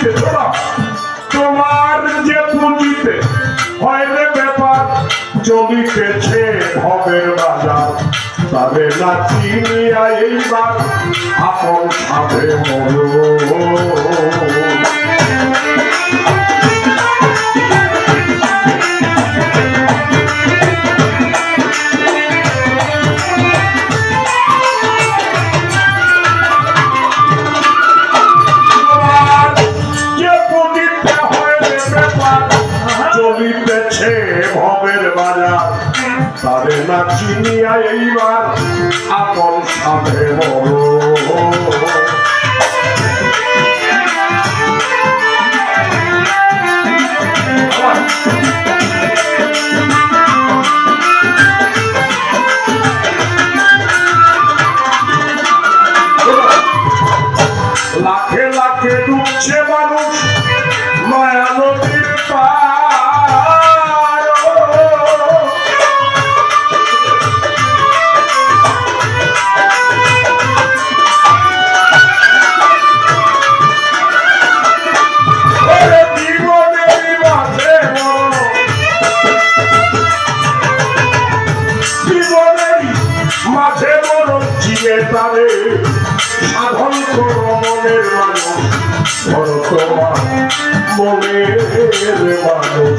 পুঁজিতে তোমার যে পুঁজিতে হয় রে ব্যাপার চলিতেছে ভবের বাজার। তবে না চিনিয়া এইবার আপন সাথে মরো। চিনিয়া এইবার আপন সাথে বড় দিয়ে তারে সাধন মনের মানুষ। মনের মানুষ।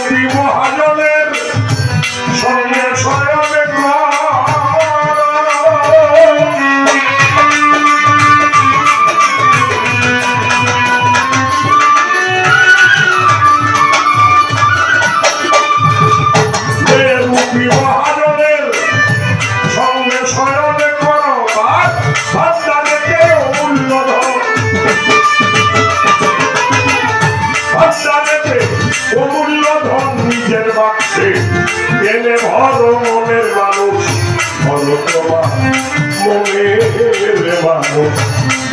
Let's one.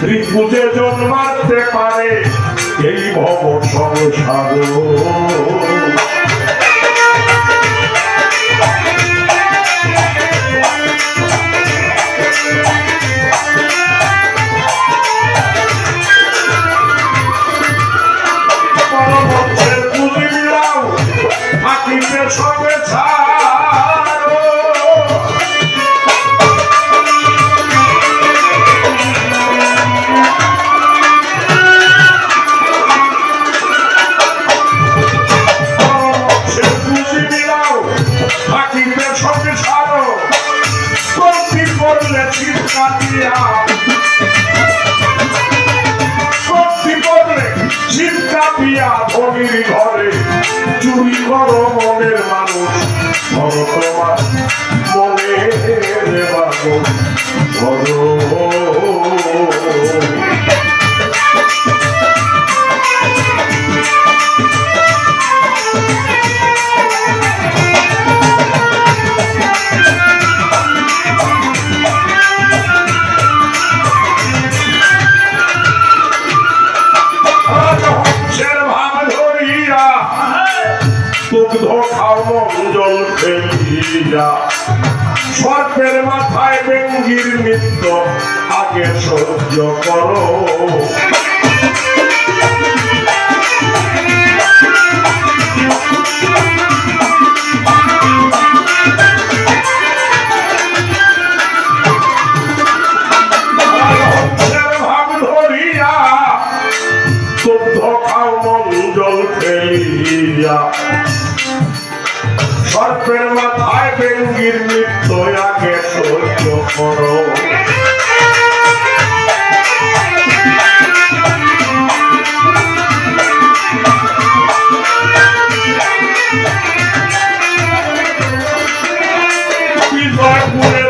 ত্রিপুজে জন্মাতে পারে এই ভবন সংসার। পিয়া ধনির ঘরে চুরি করো মনের মানুষ। ধরো তোমার মনের মানুষ ধরো ফেলিয়া সর্পের মাথায় বেঙ্গির নৃত্য আগে সহ্য করো। নৃত্য সহ্য বিজয়পুরের